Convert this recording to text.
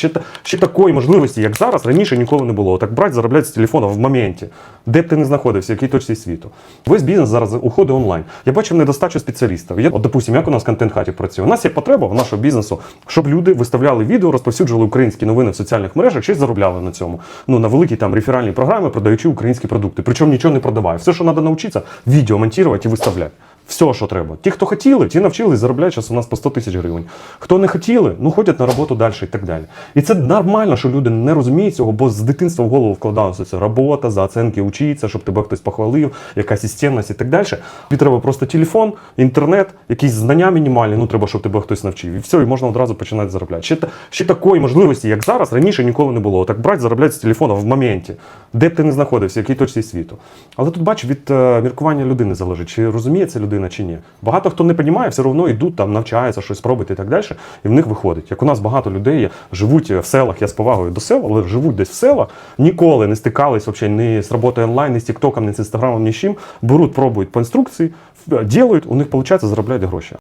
Ще, ще такої можливості, як зараз, раніше ніколи не було. Так брати, заробляти з телефона в моменті, де б ти не знаходився, в якій точці світу. Весь бізнес зараз уходить онлайн. Я бачив недостачу спеціалістів. Я, от, допустимо, як у нас контент хаті працює. У нас є потреба в нашого бізнесу, щоб люди виставляли відео, розповсюджували українські новини в соціальних мережах, щось заробляли на цьому. Ну на великій там реферальній програмі, продаючи українські продукти. Причому нічого не продаває. Все, що треба навчитися, відео монтувати і виставляти. Все, що треба. Ті, хто хотіли, ті навчились, заробляють зараз у нас по 100 тисяч гривень. Хто не хотіли, ну ходять на роботу далі і так далі. І це нормально, що люди не розуміють цього, бо з дитинства в голову вкладалося це робота, за оценки учиться, щоб тебе хтось похвалив, якась системність і так далі. Тобі треба просто телефон, інтернет, якісь знання мінімальні, ну треба, щоб тебе хтось навчив. І все, і можна одразу починати заробляти. Ще, ще такої можливості, як зараз, раніше ніколи не було. Так брати, заробляти з телефона в моменті, де б ти не знаходився, в якій точці світу. Але тут бачу, від е, міркування людини залежить, чи розуміє це людина, чи ні. Багато хто не розуміє, все одно йдуть там, навчаються, щось пробують і так далі, і в них виходить. Як у нас багато людей живуть в селах, я з повагою до села, але живуть десь в селах, ніколи не стикались ні з роботою онлайн, ні з Тіктоком, ні з інстаграмом, ні з чим. Беруть, пробують по інструкції, ділають, у них виходить, заробляють гроші.